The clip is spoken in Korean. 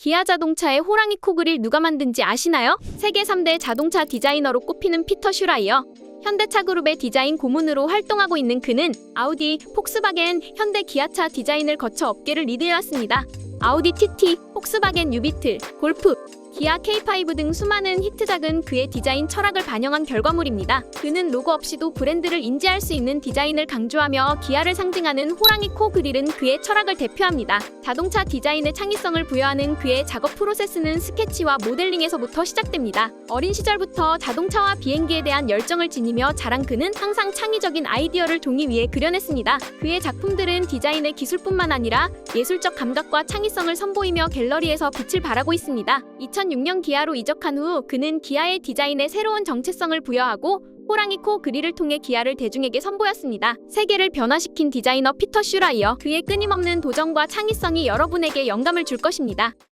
기아 자동차의 호랑이 코 그릴 누가 만든지 아시나요? 세계 3대 자동차 디자이너로 꼽히는 피터 슈라이어. 현대차 그룹의 디자인 고문으로 활동하고 있는 그는 아우디, 폭스바겐, 현대 기아차 디자인을 거쳐 업계를 리드해왔습니다. 아우디 TT, 폭스바겐 유비틀, 골프, 기아 K5 등 수많은 히트작은 그의 디자인 철학을 반영한 결과물입니다. 그는 로고 없이도 브랜드를 인지할 수 있는 디자인을 강조하며 기아를 상징하는 호랑이 코 그릴은 그의 철학을 대표합니다. 자동차 디자인의 창의성을 부여하는 그의 작업 프로세스는 스케치와 모델링에서부터 시작됩니다. 어린 시절부터 자동차와 비행기에 대한 열정을 지니며 자란 그는 항상 창의적인 아이디어를 종이 위에 그려냈습니다. 그의 작품들은 디자인의 기술뿐만 아니라 예술적 감각과 창의성을 선보이며 갤러리에서 빛을 발하고 있습니다. 2006년 기아로 이적한 후 그는 기아의 디자인에 새로운 정체성을 부여하고 호랑이 코 그릴을 통해 기아를 대중에게 선보였습니다. 세계를 변화시킨 디자이너 피터 슈라이어. 그의 끊임없는 도전과 창의성이 여러분에게 영감을 줄 것입니다.